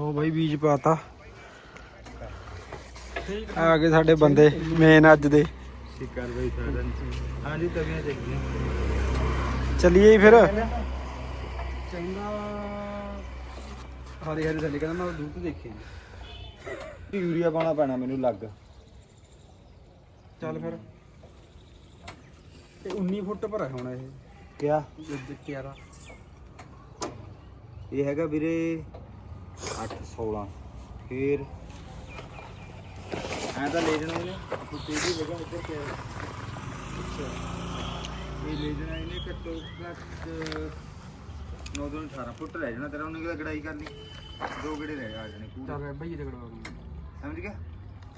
ਲੋ ਬਾਈ ਬੀਜ ਪਾਤਾ। ਆ ਗਏ ਸਾਡੇ ਬੰਦੇ ਮੇਨ ਅੱਜ ਦੇ। ਸਿੱਕਰ ਬਈ ਸਾਡਾ ਹਾਂਜੀ ਤਵੀਆਂ ਚੱਕਦੀਆਂ ਚੱਲੀਏ ਜੀ ਫਿਰ। ਚੰਗਾ ਹਰੇ ਹਰੇ ਥੱਲੇ ਕਹਿੰਦਾ ਮੈਂ ਦੂਰ ਤੋਂ ਦੇਖੇ ਯੂਰੀਆ ਪਾਉਣਾ ਪੈਣਾ ਮੈਨੂੰ ਲੱਗ। ਚੱਲ ਫਿਰ। ਇਹ 19 ਫੁੱਟ ਪਰ ਹੈ ਹੁਣ ਇਹ। ਕਿਆ? ਇਹ ਹੈਗਾ ਵੀਰੇ 8 16 ਫੇਰ ਐਂ ਤਾਂ ਲੈ ਜਾਣਾ ਇਹਨੇ। ਕੁੱਤੇ ਦੀ ਵਗਾ ਇੱਧਰ ਪਿਆ ਅੱਛਾ। ਇਹ ਲੈ ਜਾਣਾ ਇਹਨੇ ਘੱਟੋ ਘੱਟ 9 ਤੋਂ 18 ਫੁੱਟ ਰਹਿ ਜਾਣਾ ਤੇਰਾ ਉਹਨੇ ਕਿਹਦਾ ਗੜਾਈ ਕਰਨੀ। ਦੋ ਗੇੜੇ ਰਹਿ ਆ ਜਾਣੇ ਪੂਰੇ। ਚੱਲ ਬਈ ਤੇ ਸਮਝ ਗਿਆ?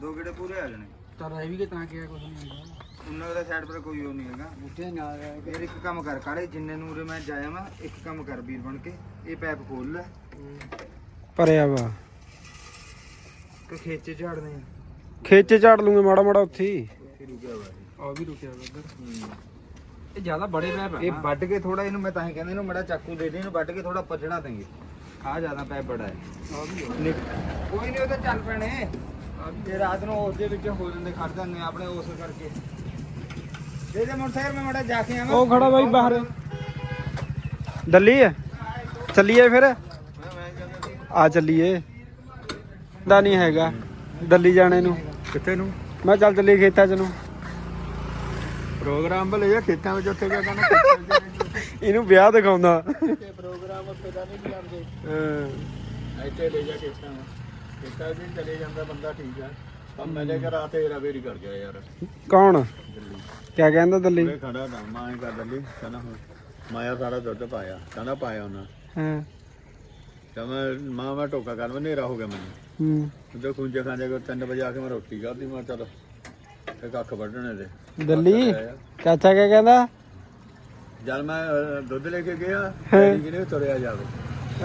ਦੋ ਗੇੜੇ ਪੂਰੇ ਆ ਜਾਣੇ। ਚੱਲ ਇਹ ਵੀ ਕਿ ਤਾਂ ਕਿਹਾ ਕੁਝ ਨਹੀਂ ਹੁੰਦਾ ਉਹਨਾਂ ਦਾ ਸਾਈਡ ਪਰ ਕੋਈ ਉਹ ਨਹੀਂ ਹੈਗਾ। ਨਾਲ ਫੇਰ ਇੱਕ ਕੰਮ ਕਰ ਕਾਲੇ ਜਿੰਨੇ ਨੂੰ ਉਰੇ ਮੈਂ ਜਾਇਆ ਮੈਂ ਇੱਕ ਕੰਮ ਕਰ ਵੀਰ ਬਣ ਕੇ। ਇਹ ਪੈਪ ਖੋਲ ਲੈ। ਭਰਿਆ ਵਾ। ਕਿ ਖੇਚੇ ਝਾੜਨੇ ਆ। ਖੇਚੇ ਝਾੜ ਲੂੰਗੇ ਮਾੜਾ ਮਾੜਾ ਉੱਥੇ ਹੀ। ਉੱਥੇ ਰੁਕਿਆ ਵਾ ਆ ਵੀ ਰੁਕਿਆ ਵਾ ਇਹ ਜ਼ਿਆਦਾ ਬੜੇ ਪੈਪ ਇਹ ਵੱਢ ਕੇ ਥੋੜਾ ਇਹਨੂੰ ਮੈਂ ਤਾਂ ਹੀ ਕਹਿੰਦਾ ਇਹਨੂੰ ਮੜਾ ਚਾਕੂ ਦੇ ਦੇ ਇਹਨੂੰ ਵੱਢ ਕੇ ਥੋੜਾ ਪੱਜਣਾ ਦੇਂਗੇ। ਆ ਜ਼ਿਆਦਾ ਪੈਪ ਬੜਾ ਹੈ। ਕੋਈ ਨਹੀਂ ਉਹ ਤਾਂ ਚੱਲ ਪੈਣੇ। ਜੇ ਰਾਤ ਨੂੰ ਉਸ ਦੇ ਵਿੱਚ ਹੋ ਜਾਂਦੇ ਖੜ ਜਾਂਦੇ ਆ ਆਪਣੇ ਉਸ ਕਰਕੇ। ਦੇ ਦੇ ਮੋਟਰਸਾਈਕਲ ਮੈਂ ਮੜਾ ਜਾ ਕੇ ਆਵਾਂ। ਉਹ ਖੜਾ ਬਾਈ ਬਾਹਰ। ਦੱਲੀ ਹੈ? ਚੱਲੀਏ ਫਿਰ? ਆ ਚੱਲੀਏ। ਦਾ ਨਹੀਂ ਹੈਗਾ। ਦੱਲੀ ਜਾਣੇ ਨੂੰ। ਕਿੱਥੇ ਨੂੰ? ਮੈਂ ਚੱਲ ਚੱਲੀਏ ਖੇਤਾਂ ਚ ਨੂੰ। ਪ੍ਰੋਗਰਾਮ ਬਲੇ ਜਾਂ ਖੇਤਾਂ ਵਿੱਚ ਉੱਥੇ ਕਿਆ ਕਰਨਾ ਇਹਨੂੰ ਵਿਆਹ ਦਿਖਾਉਂਦਾ। ਪ੍ਰੋਗਰਾਮ ਉੱਥੇ ਦਾ ਨਹੀਂ ਜਾਂਦੇ ਹਾਂ। ਇੱਥੇ ਲੈ ਜਾ ਖੇਤਾਂ ਨੂੰ। ਖੇਤਾਂ ਵਿੱਚ ਚਲੇ ਜਾਂਦਾ ਬੰਦਾ ਠੀਕ ਆ। ਪਰ ਮੇਰੇ ਘਰ ਆ ਤੇ ਰਵੇਰੀ ਕਰ ਗਿਆ ਯਾਰ। ਕੌਣ? ਦਿੱਲੀ। ਕਿਆ ਕਹਿੰਦਾ ਦੱਲੀ? ਮੈਂ ਖੜਾ ਨਾ ਮਾਂ ਕਰ ਦਿੱਲੀ। ਕਹਿੰਦਾ ਹੁਣ ਮਾਇਆ ਸਾਰਾ ਦੁੱਧ ਪਾਇਆ। ਕਹਿੰਦਾ ਪਾਇਆ ਉਹਨਾਂ। ਹਾਂ। ਤਾਂ ਮੈਂ ਮਾਂ ਮੈਂ ਟੋਕਾ ਕਰ ਹਨੇਰਾ ਹੋ ਗਿਆ ਮੈਨੂੰ। ਹੂੰ। ਉਦੋਂ ਖੁੰਝੇ ਖਾਂਦੇ ਕੋ 3 ਵਜੇ ਆ ਕੇ ਮੈਂ ਰੋਟੀ ਖਾਧੀ ਮੈਂ ਚੱਲ ਤੇ ਕੱਖ ਵੱਢਣੇ ਤੇ ਦੱਲੀ? ਚਾਚਾ ਕਿਆ ਕਹਿੰਦਾ? ਜਦ ਮੈਂ ਅਹ, ਦੁੱਧ ਲੈ ਕੇ ਗਿਆ ਕਿਨੇ ਤੁਰਿਆ ਜਾਵੇ।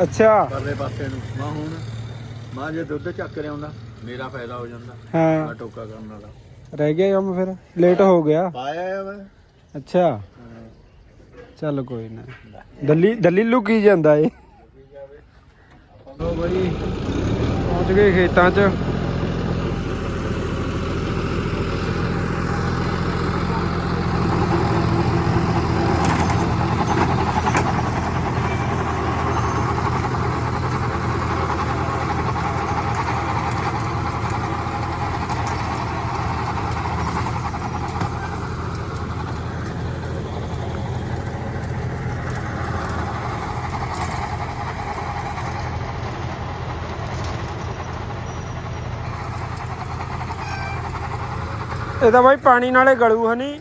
ਅੱਛਾ। ਪਰਲੇ ਪਾਸੇ ਨੂੰ। ਮਾਂ ਹੁਣ ਮਾਂ ਜੇ ਦੁੱਧ ਚੱਕ ਰਿਹਾ ਹੁੰਦਾ ਮੇਰਾ ਫਾਇਦਾ ਹੋ ਜਾਂਦਾ। ਹਾਂ। ਮੈਂ ਟੋਕਾ ਕਰਨ ਵਾਲਾ। ਰਹਿ ਗਿਆ ਕੰਮ ਫਿਰ? ਲੇਟ ਹੋ ਗਿਆ। ਪਾਇਆ ਆ ਮੈਂ। ਅੱਛਾ। ਚੱਲ ਕੋਈ ਨਾ। ਦੱਲੀ ਦੱਲੀ ਲੁਕੀ ਜਾਂਦਾ ਏ। ਲੋ ਬਈ ਪਹੁੰਚ ਗਏ ਖੇਤਾਂ 'ਚ। ਇਹ ਤਾਂ ਬਾਈ ਪਾਣੀ ਨਾਲੇ ਗਲੂ ਹਨੀ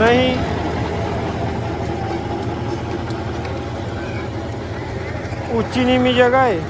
ਨਹੀਂ। ਉੱਚੀ ਨੀਵੀਂ ਜਗ੍ਹਾ ਏ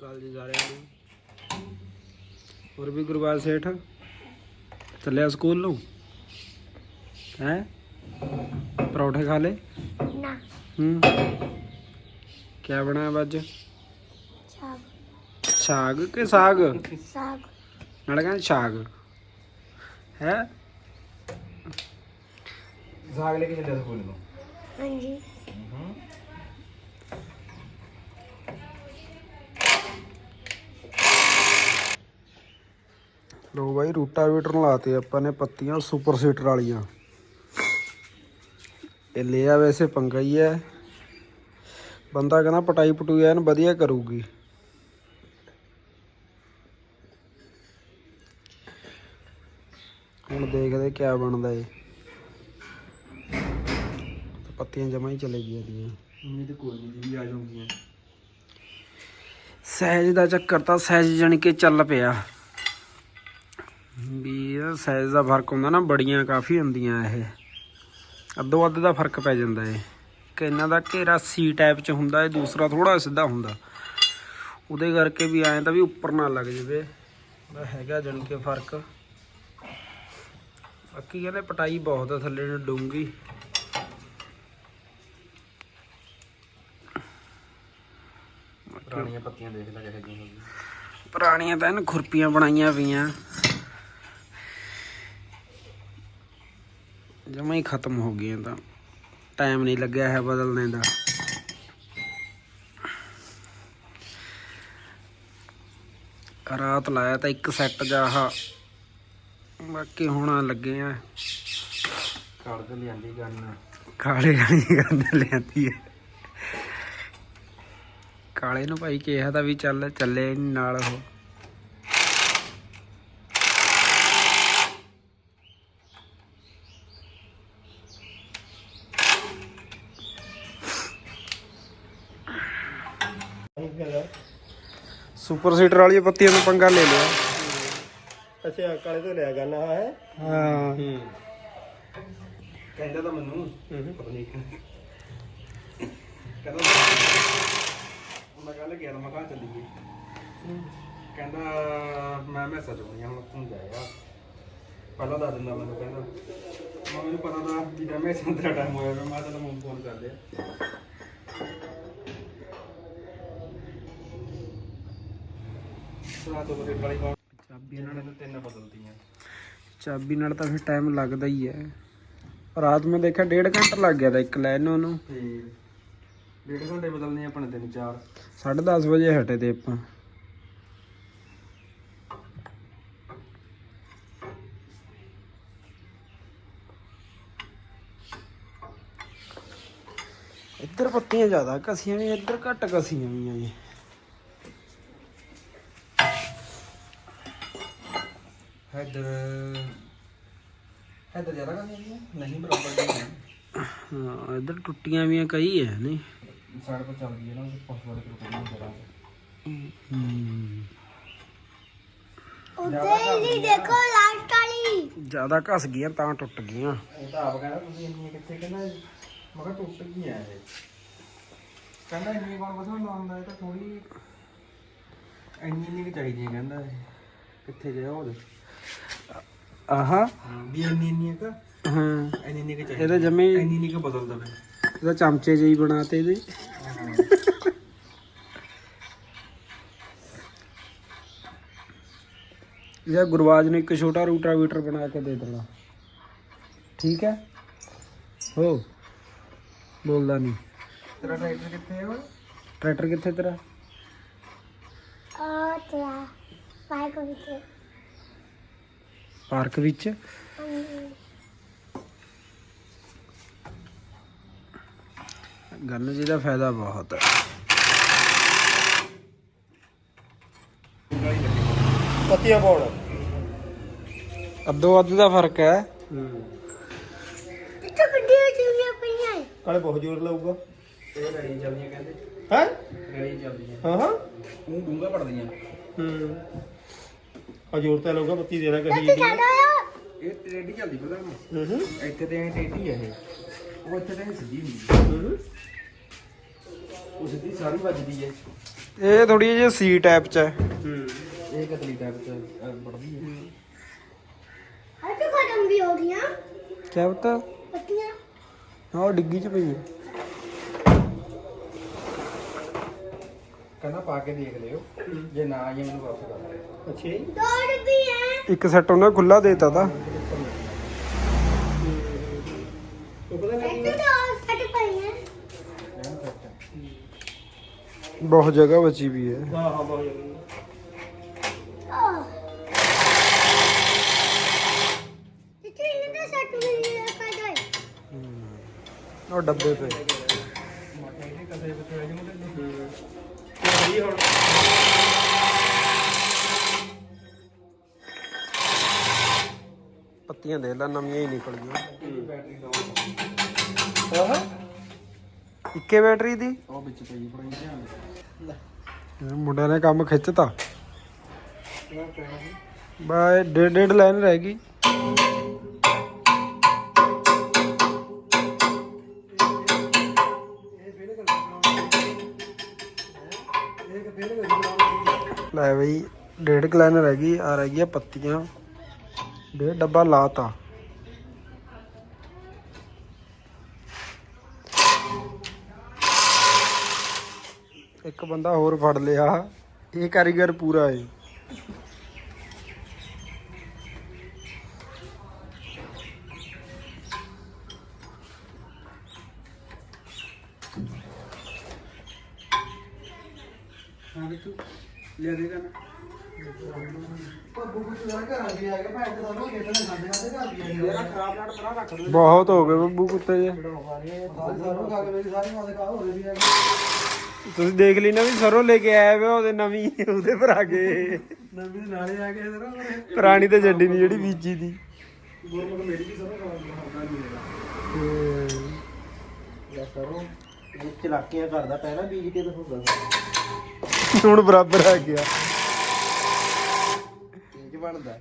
ਕਾਲ ਜੀ ਜਾ ਰਹੇ ਨੂੰ ਹੋਰ ਵੀ ਗੁਰਬਾਜ ਸੇਠ ਚੱਲਿਆ ਸਕੂਲ ਨੂੰ? ਹੈ? ਪਰੌਠੇ ਖਾ ਲੇ ਨਾ। ਹੂੰ। ਕੀ ਬਣਾਇਆ ਅੱਜ? ਸਾਗ। ਸਾਗ ਕਿ ਸਾਗ? ਸਾਗ। ਨਾਲ ਕਹਿੰਦੇ ਸਾਗ। ਹੈ? ਸਾਗ ਲੈ ਕੇ ਚੱਲਿਆ ਸਕੂਲ ਨੂੰ? ਹਾਂਜੀ। ਲੋ ਬਾਈ ਰੂਟਾਵੇਟਰ ਲਾਤੇ ਆਪਾਂ ਨੇ ਪੱਤੀਆਂ ਸੁਪਰ ਸੀਟਰ ਵਾਲੀਆਂ। ਇਹ ਲਿਆ ਵੈਸੇ ਪੰਗਾ ਹੀ ਹੈ। ਬੰਦਾ ਕਹਿੰਦਾ ਪਟਾਈ ਪਟੂਈ ਐਨ ਵਧੀਆ ਕਰੂਗੀ। ਹੁਣ ਦੇਖਦੇ ਕਿਆ ਬਣਦਾ ਏ। ਪੱਤੀਆਂ ਜਮਾ ਹੀ ਚਲੇ ਗਈਆਂ ਦੀਆਂ ਉਮੀਦ ਕੋਈ ਨਹੀਂ ਵੀ ਆ ਜਾਊਗੀਆਂ। ਸਹਿਜ ਦਾ ਚੱਕਰ ਤਾਂ ਸਹਿਜ ਜਾਣੀ ਕਿ ਚੱਲ ਪਿਆ। ਵੀ ਇਹ ਸਹਿਜ ਦਾ ਫ਼ਰਕ ਹੁੰਦਾ ਨਾ ਬੜੀਆਂ ਕਾਫੀ ਹੁੰਦੀਆਂ ਇਹ। ਅੱਧੋ ਅੱਧ ਦਾ ਫ਼ਰਕ ਪੈ ਜਾਂਦਾ ਏ ਕਿ ਇਹਨਾਂ ਦਾ ਘੇਰਾ ਸੀ ਟਾਈਪ ਚ ਹੁੰਦਾ ਏ ਦੂਸਰਾ ਥੋੜਾ ਸਿੱਧਾ ਹੁੰਦਾ। ਉਹਦੇ ਕਰਕੇ ਵੀ ਐਂ ਤਾਂ ਵੀ ਉੱਪਰ ਨਾ ਲੱਗ ਜਵੇ। ਦਾ ਹੈਗਾ ਜਾਣੀ ਕਿ ਫ਼ਰਕ। ਬਾਕੀ ਕਹਿੰਦੇ ਪਟਾਈ ਬਹੁਤ ਆ ਥੱਲੇ ਨੂੰ ਡੂੰਗੀ ਪੁਰਾਣੀਆਂ ਪੱਤੀਆਂ ਦੇਖ ਲੈ ਕਿਹੋ ਜਿਹੀਆਂ ਪੁਰਾਣੀਆਂ ਤਾਂ ਇਹਨ ਖੁਰਪੀਆਂ ਬਣਾਈਆਂ ਪਈਆਂ। ਜਮਾ ਹੀ ਖਤਮ ਹੋ ਗਈਆਂ ਤਾਂ। ਟਾਈਮ ਨਹੀਂ ਲੱਗਿਆ ਹੈ ਬਦਲਣੇ ਦਾ। ਰਾਤ ਲਾਇਆ ਤਾਂ ਇੱਕ ਸੈੱਟ ਜਾ ਆਹ। ਬਾਕੀ ਹੁਣ ਲੱਗੇ ਆ। ਕਾਲ ਲਿਆਂਦੀ ਗੰਨ। ਕਾਲੇ ਕਰਨ ਲਿਆਂਦੀ ਹੈ ਕਾਲੇ ਨੂੰ ਭਾਈ ਕਿਹਾ ਤਾਂ ਵੀ ਚੱਲ ਚੱਲੇ ਨਾਲ ਉਹ। ਸੁਪਰ ਸੀਟਰ ਵਾਲੀ ਪੱਤੀਆਂ ਨੂੰ ਪੰਗਾ ਲੈ ਲਿਆ। ਅੱਛਾ ਕਾਲੇ ਤੋਂ ਲਿਆ ਗੰਨਾ ਹੈ। ਹਾਂ। ਕਹਿੰਦਾ ਤਾਂ ਮੈਨੂੰ। ਪਤਾ ਨਹੀਂ ਕਹਿੰਦਾ ਮੈਂ ਕੱਲ ਗਿਆ ਤਾਂ ਮੈਂ ਕਹਾਂ ਚੱਲੀਏ। ਕਹਿੰਦਾ ਮੈਂ ਮੈਸੇਜ ਹੋਣੀ ਹੁਣ ਤੂੰ ਜਾਇਆ ਪਹਿਲਾਂ ਦੱਸ ਦਿੰਦਾ ਮੈਨੂੰ ਕਹਿੰਦਾ। ਮੈਂ ਮੈਨੂੰ ਪਤਾ ਤਾਂ ਵੀ ਤਾਂ ਮੈਸੇਜ ਦਾ ਟਾਈਮ ਹੋਇਆ ਮੈਂ ਤਾਂ ਮੈਨੂੰ ਫੋਨ ਕਰ ਲਿਆ। ਵਾਲੀ ਬਾਤ ਚਾਬੀ ਇਹਨਾਂ ਨੇ ਤਾਂ ਤਿੰਨ ਬਦਲਤੀਆਂ। ਚਾਬੀ ਨਾਲ ਤਾਂ ਫਿਰ ਟਾਈਮ ਲੱਗਦਾ ਹੀ ਹੈ। ਰਾਤ ਮੈਂ ਦੇਖਿਆ ਡੇਢ ਘੰਟਾ ਲੱਗ ਗਿਆ ਤਾਂ ਇੱਕ ਲੈਣ ਨੂੰ ਉਹਨੂੰ। ਤੇ ਡੇਢ ਘੰਟੇ ਬਦਲਨੇ ਆਪਣੇ ਤਿੰਨ ਚਾਰ। 10:30 ਵਜੇ ਹਟੇ ਤੇ ਆਪਾਂ। ਇੱਧਰ ਪੱਤੀਆਂ ਜ਼ਿਆਦਾ ਕਸੀਆਂ ਵੀ ਇੱਧਰ ਘੱਟ ਕਸੀਆਂ ਵੀ ਆ ਜੀ। ਹੈਦਰ ਹੈਦਰ ਜ਼ਿਆਦਾ ਕਰਨੀ ਨਹੀਂ ਬਰਾਬਰ ਦੀ ਹਾਂ ਇੱਧਰ ਟੁੱਟੀਆਂ ਵੀ ਆ ਕਈ ਹੈ ਨਹੀਂ? ਸਾਈਡ ਪਰ ਚੱਲਦੀ ਹੈ ਨਾ ਪਾਸ ਵਾਲੇ ਕੋਲ ਕਰਨਾ ਜਰਾ ਹੂੰ। ਉੱਤੇ ਲਈ ਦੇਖੋ ਲਾਸਟ ਵਾਲੀ। ਜ਼ਿਆਦਾ ਘਸ ਗਈਆਂ ਤਾਂ ਟੁੱਟ ਗਈਆਂ। ਇਹ ਤਾਂ ਆਪ ਕਹਿੰਦਾ ਤੁਸੀਂ ਇੰਨੀਆਂ ਕਿੱਥੇ ਕਹਿੰਦਾ ਮੈਂ ਕਿਹਾ ਟੁੱਟ ਗਈਆਂ ਇਹ। ਕਹਿੰਦਾ ਇੰਨੀ ਕੋਲ ਬਸਾ ਲਾਉਂਦਾ ਇਹ ਤਾਂ ਥੋੜੀ ਇੰਨੀ ਇੰਨੀ ਕੁ ਚਾਹੀਦੀਆਂ ਕਹਿੰਦਾ ਇਹ। ਕਿੱਥੇ ਗਿਆ ਉਹ? ਆਹਾ ਵੀ ਇੰਨੀ ਇੰਨੀ ਕੁ ਹਾਂ ਇੰਨੀ ਇੰਨੀ ਕੁ ਚਾਹੀਦੀ ਇਹਦੇ ਜਮੇ ਇੰਨੀ ਇੰਨੀ ਕੁ ਬਦਲ ਦਵੇ ਇਹਦਾ ਚਮਚੇ ਜਿਹੀ ਬਣਾਤੇ ਇਹਦੇ ਜਾਂ ਗੁਰਵਾਜ ਨੇ ਇੱਕ ਛੋਟਾ ਰੂਟਾਵੀਟਰ ਬਣਾ ਕੇ ਦੇ ਦੇਣਾ ਠੀਕ ਹੈ ਹੋ ਬੋਲਦਾ ਨਹੀਂ ਤੇਰਾ ਟਰੈਕਟਰ ਕਿੱਥੇ ਹੈ ਟਰੈਕਟਰ ਕਿੱਥੇ ਤੇਰਾ ਆ ਤੇਰਾ ਪਾਈ ਕੋ ਵਿੱਚ ਪਾਰਕ ਵਿੱਚ। ਗੰਨ ਜੀ ਦਾ ਫਾਇਦਾ ਬਹੁਤ ਹੈ। ਪੱਤੀਆਂ ਪਾਉਣ ਅੱਧੋ ਅੱਧ ਦਾ ਫ਼ਰਕ ਹੈ। ਕਿੱਥੇ ਗੱਡੀਆਂ ਚੁਗੀਆਂ ਪਈਆਂ? ਕਾਲੇ ਬਹੁਤ ਜ਼ੋਰ ਲਾਊਗਾ। ਇਹ ਰੜੀ ਚੱਲਦੀਆਂ ਕਹਿੰਦੇ। ਹੈ? ਰੜੀ ਚੱਲਦੀਆਂ ਹਾਂ ਹਾਂ। ਉਹ ਡੂੰਗਾ ਪੜਦੀਆਂ। ਹੂੰ। ਆ ਜ਼ੋਰ ਤਾਂ ਲਾਊਗਾ ਪੱਤੀ ਦੇਣਾ ਕਹੀ ਇਹ ਟੇਢੀ ਚੱਲਦੀ ਪਤਾ ਨਾ ਹੂੰ ਹੂੰ। ਇੱਥੇ ਤੇ ਐ ਟੇਢੀ ਆ ਇਹ। ਉਹ ਇੱਥੇ ਤੇ ਐਂ ਸਿੱਧੀ ਹੁੰਦੀ ਹੈ। ਉਹ ਸਿੱਧੀ ਸਾਰੀ ਵੱਜਦੀ ਹੈ ਇਹ ਥੋੜੀ ਜਿਹੀ ਸੀ ਟਾਈਪ ਚ ਹੈ। ਹੂੰ। ਇਹ ਕਤਲੀ ਟਾਈਪ ਚ ਵੜਦੀ ਹੈ ਹਰ ਤੋਂ ਖਤਮ ਵੀ ਹੋ ਗਈਆਂ। ਕਿਆ ਪਤਾ? ਪੱਤੀਆਂ ਹਾਂ ਉਹ ਡਿੱਗੀ ਚ ਪਈ ਹੈ ਕਹਿੰਦਾ ਪਾ ਕੇ ਦੇਖ ਲਿਓ। ਜੇ ਨਾ ਆਈ ਮੈਨੂੰ ਵਾਪਸ ਕਰ ਦਿਓ। ਅੱਛਾ ਜੀ। ਦੌੜ ਵੀ ਹੈ ਇੱਕ ਸੈੱਟ ਉਹਨਾਂ ਖੁੱਲਾ ਦੇਤਾ ਤਾ। ਬਹੁਤ ਜਗ੍ਹਾ ਬਚੀ ਵੀ ਹੈ ਉਹ ਡੱਬੇ ਪਏ ਹੁਣ। ਪੱਤੀਆਂ ਦੇ ਲੈ ਨਵੀਆਂ ਹੀ ਨਿਕਲ ਗਈਆਂ। ਇੱਕੇ ਬੈਟਰੀ ਦੀ? ਉਹ ਵਿੱਚ ਪਈ ਬੜੀ ਧਿਆਨ ਨਾਲ। ਇਹ ਮੁੰਡਿਆਂ ਨੇ ਕੰਮ ਖਿੱਚਤਾ। ਬਾਏ ਡੇਢ ਡੇਢ ਲਾਈਨ ਰਹਿ ਗਈ। ਲੈ ਬਈ, ਡੇਢ ਕੁ ਲਾਈਨ ਰਹਿ ਗਈ ਆ ਰਹਿ ਗਈਆਂ ਪੱਤੀਆਂ। ਡੇਢ ਡੱਬਾ ਲਾਤਾ। ਇੱਕ ਬੰਦਾ ਹੋਰ ਫੜ ਲਿਆ। ਇਹ ਕਾਰੀਗਰ ਪੂਰਾ ਏ ਹਾਂ ਵੀ ਤੂੰ ਲੈ ਦੇਗਾ ਨਾ ਬੱਬੂ ਕੁਝ ਘਰ ਆ ਗਿਆ ਕਿ ਭੈਣ ਦਾ ਲੋਕੇ ਤੇ ਖਾਂਦੇ ਖਾਂਦੇ ਘਰ ਵੀ ਆ ਗਿਆ ਖਰਾਬ ਨਾਟ ਪਰਾਂ ਰੱਖ ਦੋ ਬਹੁਤ ਹੋ ਗਏ ਬੱਬੂ ਕੁੱਤੇ ਜੇ। ਸਾਰੂ ਖਾ ਕੇ ਮੇਰੀ ਸਾਰੀ ਮਾਦੇ ਕਾ ਹੋ ਰਹੀ ਹੈ ਤੁਸੀਂ ਦੇਖ ਲਈ ਨਾ ਵੀ ਸਰੋਂ ਲੈ ਕੇ ਆਏ ਵੇ ਉਹਦੇ ਨਵੀਂ ਉਹਦੇ ਪਰ ਆ ਗਏ ਨਵੀਂ ਨਾਲੇ ਆ ਕੇ। ਪੁਰਾਣੀ ਤੇ ਜੱਡੀ ਨਹੀਂ ਜਿਹੜੀ ਬੀਜੀ ਦੀ। ਗੁਰਮੁਖ ਮੇਰੀ ਵੀ ਸਰੋਂ ਖਾਉਂਦਾ ਨਹੀਂ ਹੈਗਾ ਜਾਂ ਸਰੋਂ ਵਿੱਚ ਚਲਾਕੀਆਂ ਕਰਦਾ ਪਹਿਲਾਂ ਬੀਜ ਕੇ ਤਾਂ ਹੁੰਦਾ ਹੁਣ ਬਰਾਬਰ ਆ ਗਿਆ। ਤੇਜ ਬਣਦਾ।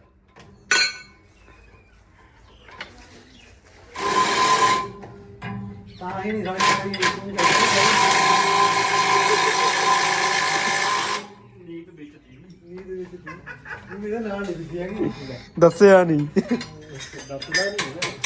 ਤਾਂ ਹੀ ਨਹੀਂ ਸਾਡੀ ਕੋਈ ਨੀਤ ਵਿੱਚ ਸੀ। ਨੀਤ ਵਿੱਚ ਸੀ। ਮੇਰਾ ਨਾਮ ਨਹੀਂ ਦਿੱਤੀ ਹੈਗੀ ਦਾ ਦੱਸਿਆ ਨਹੀਂ। ਦੱਸਦਾ ਨਹੀਂ